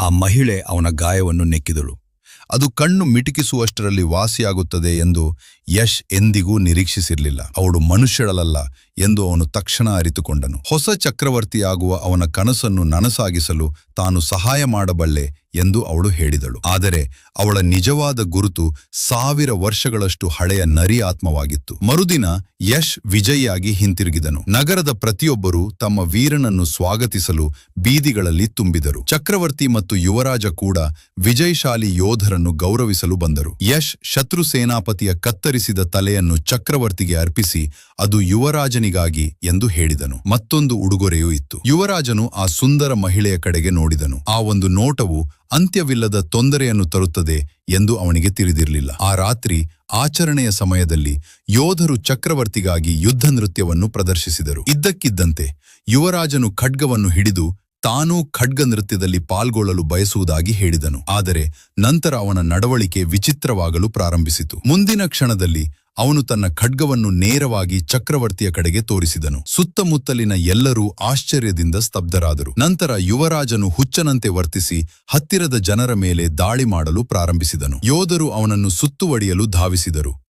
ಆ ಮಹಿಳೆ ಅವನ ಗಾಯವನ್ನು ನೆಕ್ಕಿದಳು. ಅದು ಕಣ್ಣು ಮಿಟುಕಿಸುವಷ್ಟರಲ್ಲಿ ವಾಸಿಯಾಗುತ್ತದೆ ಎಂದು ಯಶ್ ಎಂದಿಗೂ ನಿರೀಕ್ಷಿಸಿರಲಿಲ್ಲ. ಅವಳು ಮನುಷ್ಯಳಲ್ಲ ಎಂದು ಅವನು ತಕ್ಷಣ ಅರಿತುಕೊಂಡನು. ಹೊಸ ಚಕ್ರವರ್ತಿಯಾಗುವ ಅವನ ಕನಸನ್ನು ನನಸಾಗಿಸಲು ತಾನು ಸಹಾಯ ಮಾಡಬಲ್ಲೆ ಎಂದು ಅವಳು ಹೇಳಿದಳು. ಆದರೆ ಅವಳ ನಿಜವಾದ ಗುರುತು ಸಾವಿರ ವರ್ಷಗಳಷ್ಟು ಹಳೆಯ ನರಿ ಆತ್ಮವಾಗಿತ್ತು. ಮರುದಿನ ಯಶ್ ವಿಜಯಿಯಾಗಿ ಹಿಂತಿರುಗಿದನು. ನಗರದ ಪ್ರತಿಯೊಬ್ಬರೂ ತಮ್ಮ ವೀರನನ್ನು ಸ್ವಾಗತಿಸಲು ಬೀದಿಗಳಲ್ಲಿ ತುಂಬಿದರು. ಚಕ್ರವರ್ತಿ ಮತ್ತು ಯುವರಾಜ ಕೂಡ ವಿಜಯಶಾಲಿ ಯೋಧರನ್ನು ಗೌರವಿಸಲು ಬಂದರು. ಯಶ್ ಶತ್ರು ಸೇನಾಪತಿಯ ಕತ್ತರಿಸಿದ ತಲೆಯನ್ನು ಚಕ್ರವರ್ತಿಗೆ ಅರ್ಪಿಸಿ, ಅದು ಯುವರಾಜನಿಗಾಗಿ ಎಂದು ಹೇಳಿದನು. ಮತ್ತೊಂದು ಉಡುಗೊರೆಯೂ ಇತ್ತು. ಯುವರಾಜನು ಆ ಸುಂದರ ಮಹಿಳೆಯ ಕಡೆಗೆ ನೋಡಿದನು. ಆ ಒಂದು ನೋಟವು ಅಂತ್ಯವಿಲ್ಲದ ತೊಂದರೆಯನ್ನು ತರುತ್ತದೆ ಎಂದು ಅವನಿಗೆ ತಿಳಿದಿರಲಿಲ್ಲ. ಆ ರಾತ್ರಿ ಆಚರಣೆಯ ಸಮಯದಲ್ಲಿ ಯೋಧರು ಚಕ್ರವರ್ತಿಗಾಗಿ ಯುದ್ಧ ನೃತ್ಯವನ್ನು ಪ್ರದರ್ಶಿಸಿದರು. ಇದ್ದಕ್ಕಿದ್ದಂತೆ ಯುವರಾಜನು ಖಡ್ಗವನ್ನು ಹಿಡಿದು ತಾನೂ ಖಡ್ಗ ನೃತ್ಯದಲ್ಲಿ ಪಾಲ್ಗೊಳ್ಳಲು ಬಯಸುವುದಾಗಿ ಹೇಳಿದನು. ಆದರೆ ನಂತರ ಅವನ ನಡವಳಿಕೆ ವಿಚಿತ್ರವಾಗಲು ಪ್ರಾರಂಭಿಸಿತು. ಮುಂದಿನ ಕ್ಷಣದಲ್ಲಿ ಅವನು ತನ್ನ ಖಡ್ಗವನ್ನು ನೇರವಾಗಿ ಚಕ್ರವರ್ತಿಯ ಕಡೆಗೆ ತೋರಿಸಿದನು. ಸುತ್ತಮುತ್ತಲಿನ ಎಲ್ಲರೂ ಆಶ್ಚರ್ಯದಿಂದ ಸ್ತಬ್ಧರಾದರು. ನಂತರ ಯುವರಾಜನು ಹುಚ್ಚನಂತೆ ವರ್ತಿಸಿ ಹತ್ತಿರದ ಜನರ ಮೇಲೆ ದಾಳಿ ಮಾಡಲು ಪ್ರಾರಂಭಿಸಿದನು. ಯೋಧರು ಅವನನ್ನು ಸುತ್ತುವಡಿಯಲು ಧಾವಿಸಿದರು.